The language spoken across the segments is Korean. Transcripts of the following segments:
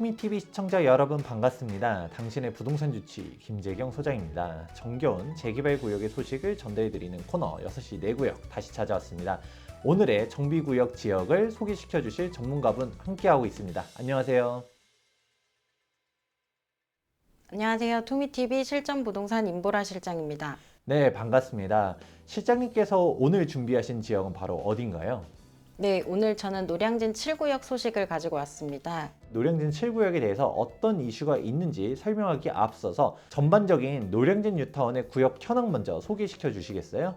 투미TV 시청자 여러분 반갑습니다. 당신의 부동산 주치 김재경 소장입니다. 정겨운 재개발 구역의 소식을 전달해드리는 코너 6시 내구역 다시 찾아왔습니다. 오늘의 정비구역 지역을 소개시켜 주실 전문가분 함께하고 있습니다. 안녕하세요. 안녕하세요. 투미TV 실전 부동산 임보라 실장입니다. 네, 반갑습니다. 실장님께서 오늘 준비하신 지역은 바로 어딘가요? 네, 오늘 저는 노량진 7구역 소식을 가지고 왔습니다. 노량진 7구역에 대해서 어떤 이슈가 있는지 설명하기 앞서서 전반적인 노량진 뉴타운의 구역 현황 먼저 소개시켜 주시겠어요?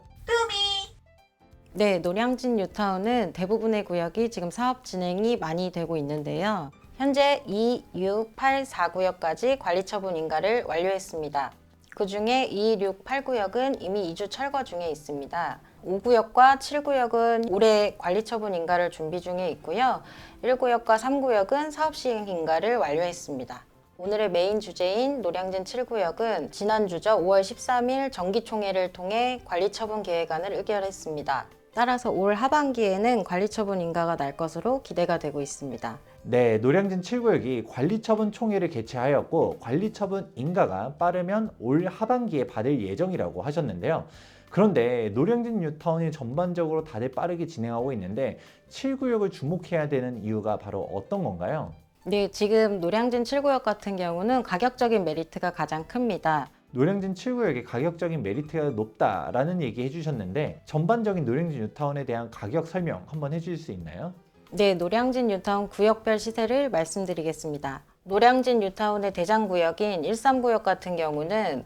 네, 노량진 뉴타운은 대부분의 구역이 지금 사업 진행이 많이 되고 있는데요. 현재 2, 6, 8, 4구역까지 관리 처분 인가를 완료했습니다. 그 중에 2, 6, 8구역은 이미 이주 철거 중에 있습니다. 5구역과 7구역은 올해 관리 처분 인가를 준비 중에 있고요. 1구역과 3구역은 사업 시행 인가를 완료했습니다. 오늘의 메인 주제인 노량진 7구역은 지난주죠. 5월 13일 정기총회를 통해 관리처분 계획안을 의결했습니다. 따라서 올 하반기에는 관리처분 인가가 날 것으로 기대가 되고 있습니다. 네, 노량진 7구역이 관리처분 총회를 개최하였고 관리처분 인가가 빠르면 올 하반기에 받을 예정이라고 하셨는데요. 그런데 노량진 뉴타운이 전반적으로 다들 빠르게 진행하고 있는데 7구역을 주목해야 되는 이유가 바로 어떤 건가요? 네, 지금 노량진 7구역 같은 경우는 가격적인 메리트가 가장 큽니다. 노량진 7구역의 가격적인 메리트가 높다라는 얘기 해주셨는데 전반적인 노량진 뉴타운에 대한 가격 설명 한번 해주실 수 있나요? 네, 노량진 뉴타운 구역별 시세를 말씀드리겠습니다. 노량진 뉴타운의 대장 구역인 13구역 같은 경우는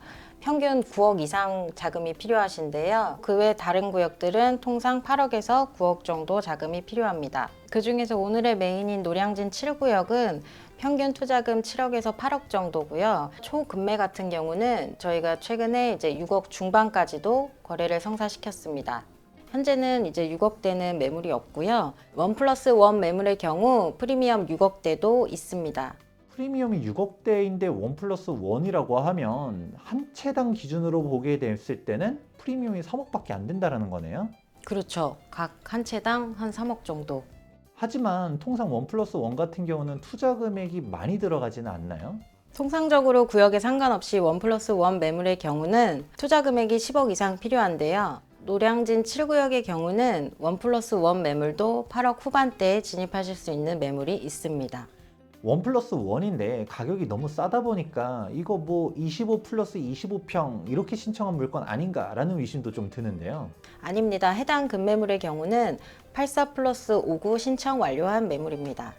평균 9억 이상 자금이 필요하신데요. 그 외 다른 구역들은 통상 8억에서 9억 정도 자금이 필요합니다. 그 중에서 오늘의 메인인 노량진 7구역은 평균 투자금 7억에서 8억 정도고요. 초금매 같은 경우는 저희가 최근에 이제 6억 중반까지도 거래를 성사시켰습니다. 현재는 이제 6억대는 매물이 없고요. 원 플러스 원 매물의 경우 프리미엄 6억대도 있습니다. 프리미엄이 6억대인데 원 플러스 원이라고 하면 한 채당 기준으로 보게 됐을 때는 프리미엄이 3억밖에 안 된다는 거네요. 그렇죠. 각 한 채당 한 3억 정도. 하지만 통상 원 플러스 원 같은 경우는 투자 금액이 많이 들어가지는 않나요? 통상적으로 구역에 상관없이 원 플러스 원 매물의 경우는 투자 금액이 10억 이상 필요한데요. 노량진 7구역의 경우는 원 플러스 원 매물도 8억 후반대에 진입하실 수 있는 매물이 있습니다. 원 플러스 원인데 가격이 너무 싸다 보니까 이거 뭐 25 플러스 25평 이렇게 신청한 물건 아닌가라는 의심도 좀 드는데요. 아닙니다. 해당 급매물의 경우는 84 플러스 59 신청 완료한 매물입니다.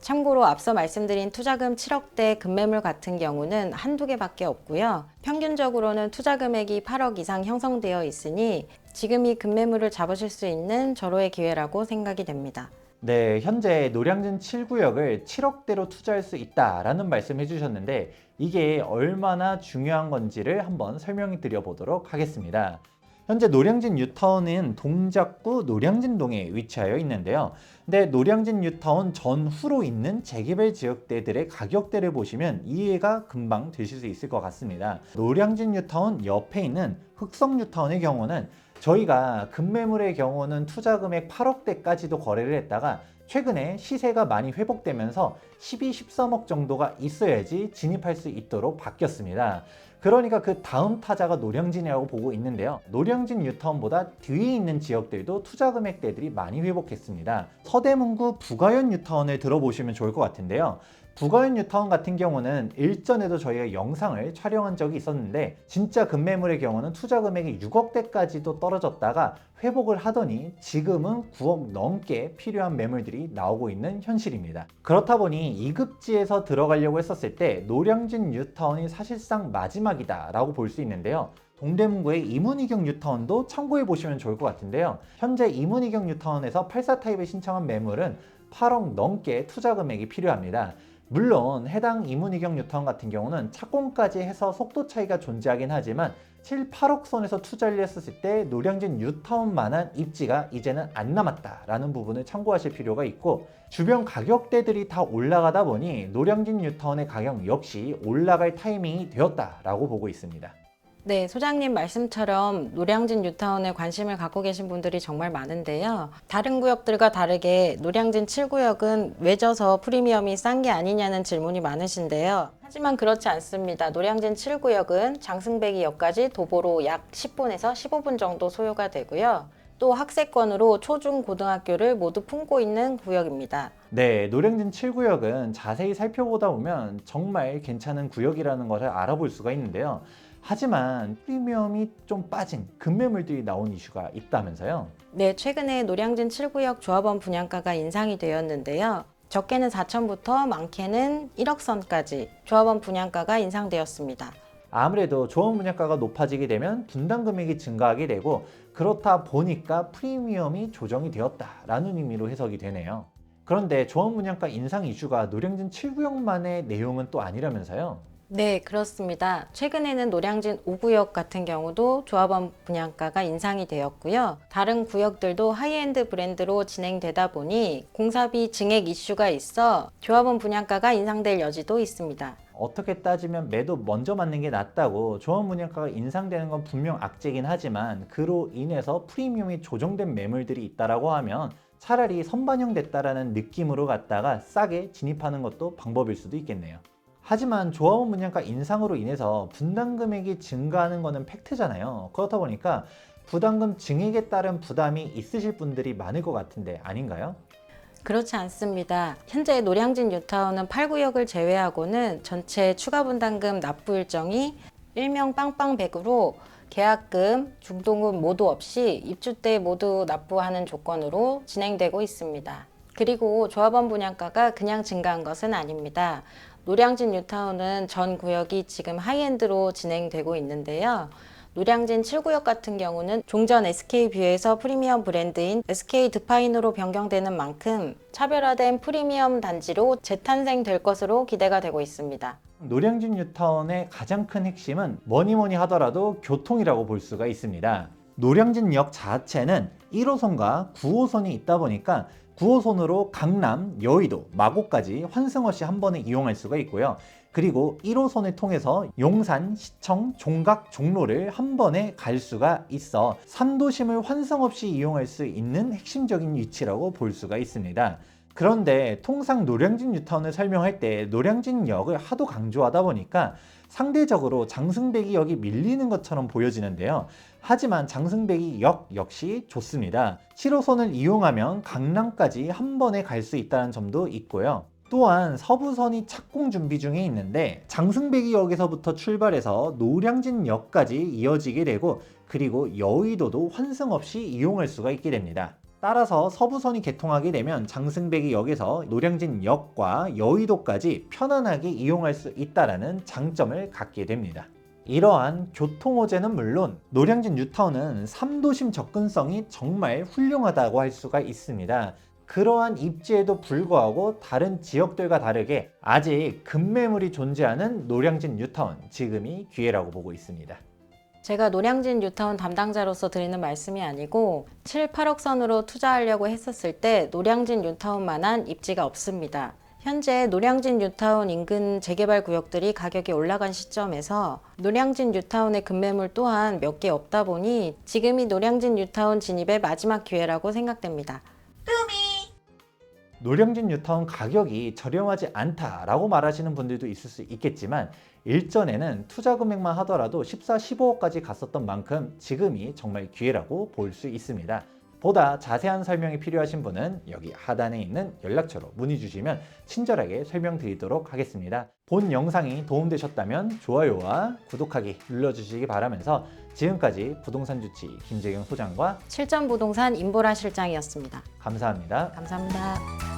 참고로 앞서 말씀드린 투자금 7억대 급매물 같은 경우는 한두 개밖에 없고요. 평균적으로는 투자 금액이 8억 이상 형성되어 있으니 지금 이 급매물을 잡으실 수 있는 절호의 기회라고 생각이 됩니다. 네, 현재 노량진 7구역을 7억대로 투자할 수 있다라는 말씀 해 주셨는데 이게 얼마나 중요한 건지를 한번 설명해 드려 보도록 하겠습니다. 현재 노량진 뉴타운은 동작구 노량진동에 위치하여 있는데요. 근데 노량진 뉴타운 전후로 있는 재개발 지역대들의 가격대를 보시면 이해가 금방 되실 수 있을 것 같습니다. 노량진 뉴타운 옆에 있는 흑성 뉴타운의 경우는 저희가 급매물의 경우는 투자 금액 8억대까지도 거래를 했다가 최근에 시세가 많이 회복되면서 12, 13억 정도가 있어야지 진입할 수 있도록 바뀌었습니다. 그러니까 그 다음 타자가 노량진이라고 보고 있는데요. 노량진 뉴타운보다 뒤에 있는 지역들도 투자 금액대들이 많이 회복했습니다. 서대문구 부가현 뉴타운을 들어보시면 좋을 것 같은데요. 부가현 뉴타운 같은 경우는 일전에도 저희가 영상을 촬영한 적이 있었는데 진짜 급매물의 경우는 투자 금액이 6억대까지도 떨어졌다가 회복을 하더니 지금은 9억 넘게 필요한 매물들이 나오고 있는 현실입니다. 그렇다 보니 이급지에서 들어가려고 했었을 때 노량진 뉴타운이 사실상 마지막이다 라고 볼 수 있는데요. 동대문구의 이문희경 뉴타운도 참고해 보시면 좋을 것 같은데요. 현재 이문희경 뉴타운에서 84 타입에 신청한 매물은 8억 넘게 투자 금액이 필요합니다. 물론 해당 이문희경 뉴타운 같은 경우는 착공까지 해서 속도 차이가 존재하긴 하지만 7, 8억 선에서 투자를 했었을 때 노량진 뉴타운만한 입지가 이제는 안 남았다라는 부분을 참고하실 필요가 있고 주변 가격대들이 다 올라가다 보니 노량진 뉴타운의 가격 역시 올라갈 타이밍이 되었다라고 보고 있습니다. 네, 소장님 말씀처럼 노량진 뉴타운에 관심을 갖고 계신 분들이 정말 많은데요. 다른 구역들과 다르게 노량진 7구역은 왜 져서 프리미엄이 싼 게 아니냐는 질문이 많으신데요. 하지만 그렇지 않습니다. 노량진 7구역은 장승배기역까지 도보로 약 10분에서 15분 정도 소요가 되고요. 또 학세권으로 초중 고등학교를 모두 품고 있는 구역입니다. 네, 노량진 7구역은 자세히 살펴보다 보면 정말 괜찮은 구역이라는 것을 알아볼 수가 있는데요. 하지만 프리미엄이 좀 빠진 급매물들이 나온 이슈가 있다면서요. 네, 최근에 노량진 7구역 조합원 분양가가 인상이 되었는데요. 적게는 4천부터 많게는 1억 선까지 조합원 분양가가 인상되었습니다. 아무래도 조합 분양가가 높아지게 되면 분담 금액이 증가하게 되고 그렇다 보니까 프리미엄이 조정이 되었다라는 의미로 해석이 되네요. 그런데 조합 분양가 인상 이슈가 노량진 7구역만의 내용은 또 아니라면서요. 네, 그렇습니다. 최근에는 노량진 5구역 같은 경우도 조합원 분양가가 인상이 되었고요. 다른 구역들도 하이엔드 브랜드로 진행되다 보니 공사비 증액 이슈가 있어 조합원 분양가가 인상될 여지도 있습니다. 어떻게 따지면 매도 먼저 맞는 게 낫다고 조합 분양가가 인상되는 건 분명 악재긴 하지만 그로 인해서 프리미엄이 조정된 매물들이 있다라고 하면 차라리 선반영됐다라는 느낌으로 갔다가 싸게 진입하는 것도 방법일 수도 있겠네요. 하지만 조합원 분양가 인상으로 인해서 분담 금액이 증가하는 것은 팩트잖아요. 그렇다 보니까 부담금 증액에 따른 부담이 있으실 분들이 많을 것 같은데 아닌가요? 그렇지 않습니다. 현재 노량진 뉴타운은 8구역을 제외하고는 전체 추가 분담금 납부 일정이 일명 빵빵백으로 계약금, 중도금 모두 없이 입주 때 모두 납부하는 조건으로 진행되고 있습니다. 그리고 조합원 분양가가 그냥 증가한 것은 아닙니다. 노량진 뉴타운은 전 구역이 지금 하이엔드로 진행되고 있는데요. 노량진 7구역 같은 경우는 종전 SK뷰에서 프리미엄 브랜드인 SK 드파인으로 변경되는 만큼 차별화된 프리미엄 단지로 재탄생될 것으로 기대가 되고 있습니다. 노량진 뉴타운의 가장 큰 핵심은 뭐니 뭐니 하더라도 교통이라고 볼 수가 있습니다. 노량진역 자체는 1호선과 9호선이 있다 보니까 9호선으로 강남, 여의도, 마곡까지 환승 없이 한 번에 이용할 수가 있고요. 그리고 1호선을 통해서 용산, 시청, 종각, 종로를 한 번에 갈 수가 있어 3도심을 환승 없이 이용할 수 있는 핵심적인 위치라고 볼 수가 있습니다. 그런데 통상 노량진 뉴타운을 설명할 때 노량진 역을 하도 강조하다 보니까 상대적으로 장승배기역이 밀리는 것처럼 보여지는데요. 하지만 장승배기 역 역시 좋습니다. 7호선을 이용하면 강남까지 한 번에 갈 수 있다는 점도 있고요. 또한 서부선이 착공 준비 중에 있는데 장승배기역에서부터 출발해서 노량진역까지 이어지게 되고 그리고 여의도도 환승 없이 이용할 수가 있게 됩니다. 따라서 서부선이 개통하게 되면 장승배기역에서 노량진역과 여의도까지 편안하게 이용할 수 있다라는 장점을 갖게 됩니다. 이러한 교통 호재는 물론 노량진 뉴타운은 3도심 접근성이 정말 훌륭하다고 할 수가 있습니다. 그러한 입지에도 불구하고 다른 지역들과 다르게 아직 급매물이 존재하는 노량진 뉴타운 지금이 기회라고 보고 있습니다. 제가 노량진 뉴타운 담당자로서 드리는 말씀이 아니고 7, 8억 선으로 투자하려고 했었을 때 노량진 뉴타운만한 입지가 없습니다. 현재 노량진 뉴타운 인근 재개발 구역들이 가격이 올라간 시점에서 노량진 뉴타운의 급매물 또한 몇 개 없다 보니 지금이 노량진 뉴타운 진입의 마지막 기회라고 생각됩니다. 노량진 뉴타운 가격이 저렴하지 않다라고 말하시는 분들도 있을 수 있겠지만 일전에는 투자 금액만 하더라도 14, 15억까지 갔었던 만큼 지금이 정말 기회라고 볼 수 있습니다. 보다 자세한 설명이 필요하신 분은 여기 하단에 있는 연락처로 문의 주시면 친절하게 설명드리도록 하겠습니다. 본 영상이 도움되셨다면 좋아요와 구독하기 눌러주시기 바라면서 지금까지 부동산 주치 김재경 소장과 7점 부동산 임보라 실장이었습니다. 감사합니다. 감사합니다.